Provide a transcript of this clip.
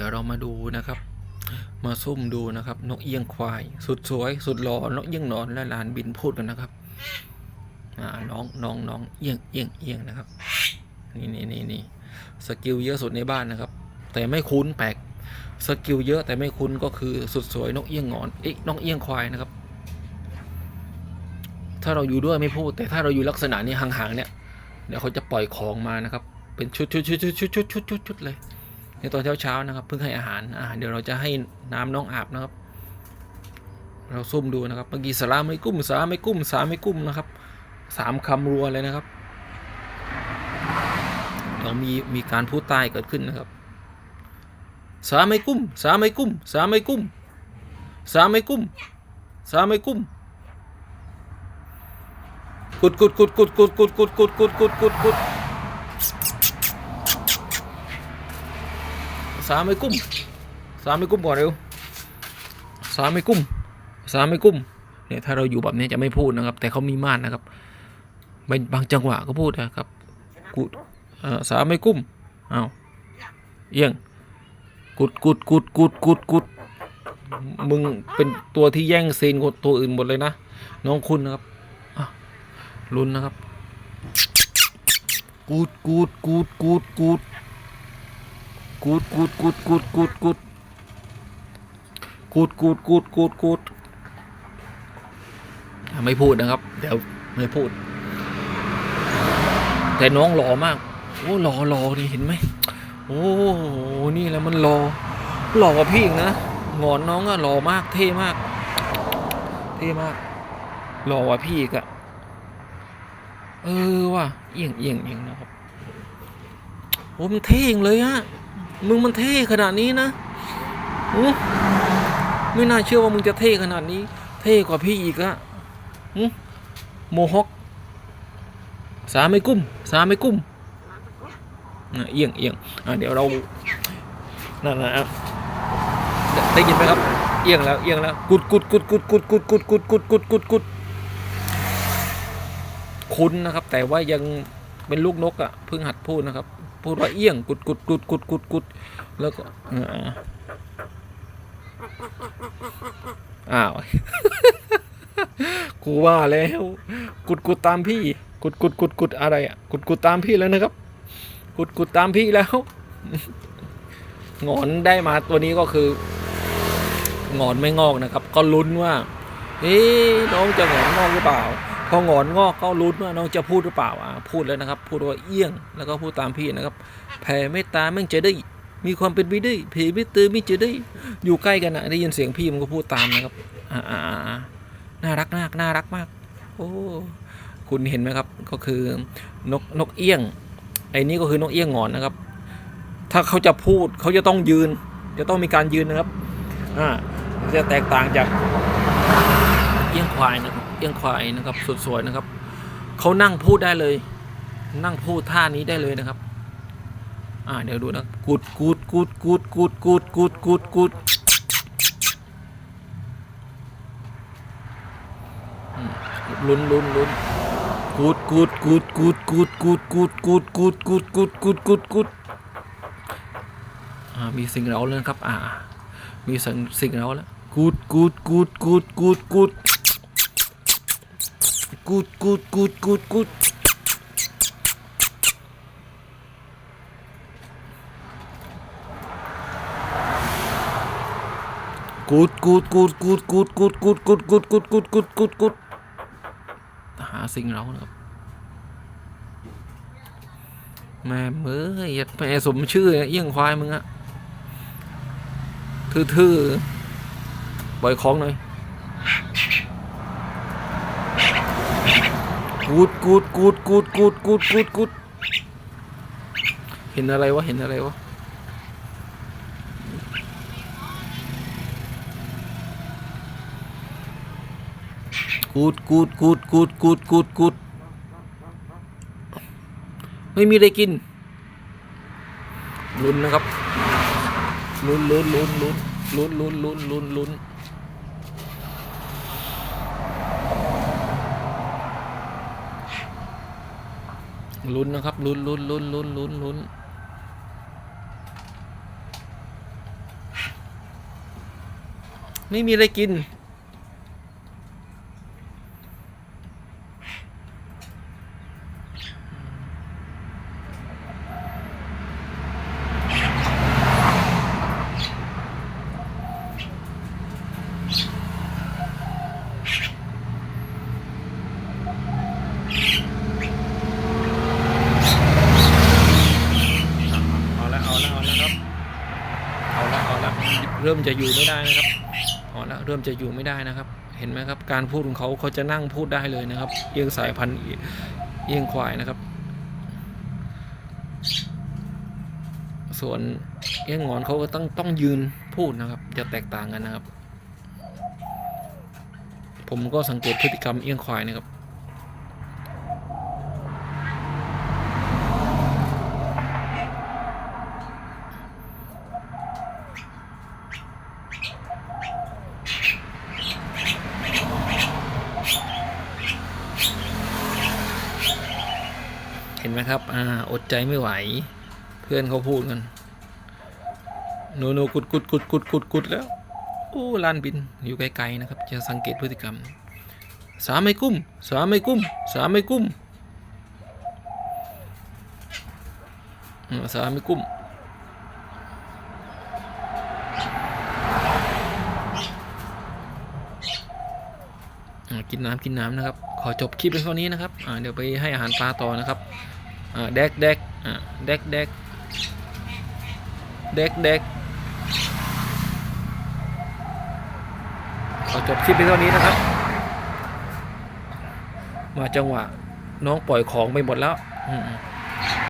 ดี๋ยวเรามาดูนะครับ มาซุ่มดูนะครับ นกเอี้ยงควาย สุดสวย สุดหล่อนกเอี้ยงนอนและลานบินพูดกันนะครับอ่าน้องน้องน้องเอี้ยงเอี้ยงเอี้ยงนะครับ นี่นี่นี่นี่สกิลเยอะสุดในบ้านนะครับ แต่ไม่คุ้นแปลกสกิลเยอะแต่ไม่คุ้นก็คือสุดสวยนกเอี้ยงนอนเอ๊ะนกเอี้ยงควายนะครับ ถ้าเราอยู่ด้วยไม่พูด แต่ถ้าเราอยู่ลักษณะนี้ห่างๆเนี่ยเดี๋ยวเขาจะปล่อยของมานะครับ เป็นชุดชุดชุดชุดชุดชุดชุดชุดเลย ในตอนเช้าๆนะครับเพิ่งให้อาหารอ่าเดี๋ยวเราจะให้น้ำน้องอาบนะครับ เราซุ่มดูนะครับเมื่อกี้สลามไม่กุ้มสาไม่กุ้มสาไม่กุ้มนะครับสามคำรัวเลยนะครับเดี๋ยวมีมีการพูดใต้เกิดขึ้นนะครับสาไม่กุ้มสาไม่กุ้มสาไม่กุ้มสาไม่กุ้มสาไม่กุ้มกุดกุดกุดกุดกุดกุดกุดกุดกุดกุดกุดกุด สาไม่กุ้มสาไม่กุ้มก่อนเร็วสาไม่กุ้มสาไม่กุ้มเนี่ยถ้าเราอยู่แบบนี้จะไม่พูดนะครับ แต่เขามีม่านนะครับบางบางจังหวะก็พูดนะครับกุดอ่อสาไม่กุ้มเอาเอียงกุดกุดกุดกุดกุดกุดมึงเป็นตัวที่แย่งซีนกับตัวอื่นหมดเลยนะน้องคุณนะครับลุ้นนะครับ กูดกูดกูดกูดกูด กูดกูดกูดกูดกูดกูดกูดกูดกูดกูดกูดไม่พูดนะครับ เดี๋ยวไม่พูด แต่น้องหล่อมาก โอ้หล่อหล่อนี่เห็นไหมโอ้โหนี่แหละมันหล่อหล่อกว่าพี่อีกนะงอนน้องอะหล่อมากเท่มาก เท่มากหล่อกว่าพี่อีกอะเออว่ะเอียงเอียงเอียงนะครับโอ้มันเท่งเลยฮะ มึงมันเท่ขนาดนี้นะไม่น่าเชื่อว่ามึงจะเท่ขนาดนี้ เท่กว่าพี่อีกอะโมฮอคสาไม่กุ้ม สาไม่กุ้มเอียงเอียงเดี๋ยวเรานั่นนะได้ยินไหมครับ เอียงแล้วเอียงแล้วกุดกุดกุดกุดกุดกุดกุดกุดกุดกุดกุดกุดคุ้นนะครับ แต่ว่ายังเป็นลูกนกอะเพิ่งหัดพูดนะครับ พูดว่าเอี้ยงกุดกุดกุดกุดกุดกุดแล้วก็อ้าวกูว่าแล้วกุดกุดตามพี่ กุดกุดกุดกุดอะไรอะกุดกุดตามพี่แล้วนะครับ กุดกุดตามพี่แล้วงอนได้มาตัวนี้ก็คืองอนไม่งอกนะครับ ก็ลุ้นว่าเอ๊น้องจะงอนงอกหรือเปล่า พองอนงอกก็ลุ้นว่าน้องจะพูดหรือเปล่าอะพูดแล้วนะครับ พูดว่าเอี้ยงแล้วก็พูดตามพี่นะครับ แผ่เมตตาแม่งจะได้ มีความเป็นไปได้เพไม่ตือไม่จะได้ อยู่ใกล้กันนะได้ยินเสียงพี่มันก็พูดตามนะครับอ่าอ่าน่ารักมากน่ารักมาก โอ้คุณเห็นไหมครับก็คือนกนกเอี้ยงไอ้นี่ก็คือนกเอี้ยงงอนนะครับ ถ้าเขาจะพูดเขาจะต้องยืน จะต้องมีการยืนนะครับอ่าจะแตกต่างจาก ควายนะครับเอียงควายนะครับสวยๆนะครับเขานั่งพูดได้เลย นั่งพูดท่านี้ได้เลยนะครับ อ่าเดี๋ยวดูนะกูดกูดกูดกูดกูดกูดกูดกูดกูดลุ้นลุ้นลุ้นกูดกูดกูดกูดกูดกูดกูดกูดกูดกูดกูดกูดกูดกูดอ่ามีสิ่งเราแล้วครับ อ่า มีสิ่งสิ่งเราแล้วกูดกูดกูดกูดกูดกูด กูดกูดกูดกูดกูดกูดกูดกูดกูดกูดกูดกูดกูดกูดกูดกูดกูดกูดกูดหาสิ่งเรานะครับแม่เมื่อยยัดแม่สมชื่อเอี้ยงควายมึงอะทื่อๆปล่อยของหน่อย กูดกูดกูดกูดกูดกูดกูดกูดเห็นอะไรวะ เห็นอะไรวะ กูดกูดกูดกูดกูดกูดกูดไม่มีอะไรกิน ลุ้นนะครับ ลุ้นลุ้นลุ้นลุ้นลุ้นลุ้นลุ้นลุ้นลุ้น ลุ้นนะครับลุ้นลุ้นลุ้นลุ้นลุ้นลุ้นไม่มีอะไรกิน ริ่มจะอยู่ไม่ได้นะครับเอาละเริ่มจะอยู่ไม่ได้นะครับ เห็นไหมครับ การพูดของเขาเขาจะนั่งพูดได้เลยนะครับเอียงสายพันธุ์เอียงควายนะครับ ส่วนเอียงงอนเขาก็ต้องต้องยืนพูดนะครับ จะแตกต่างกันนะครับ ผมก็สังเกตพฤติกรรมเอียงควายนะครับ ห็นไหมครับ อ่า อดใจไม่ไหว เพื่อนเขาพูดกันโนโนกุดกุดกุดกุดกุดกุดแล้วโอ้ลานบินอยู่ไกลๆนะครับ จะสังเกตพฤติกรรม สามไม่กุ้ม สามไม่กุ้ม สามไม่กุ้มสามไม่กุ้มกินน้ำกินน้ำนะครับ ขอจบคลิปเป็นเท่านี้นะครับเดี๋ยวไปให้อาหารปลาต่อนะครับ เด็กเด็กเด็กเด็กเด็กเด็กขอจบคลิปเป็นเท่านี้นะครับ มาจังหวะน้องปล่อยของไปหมดแล้วอืม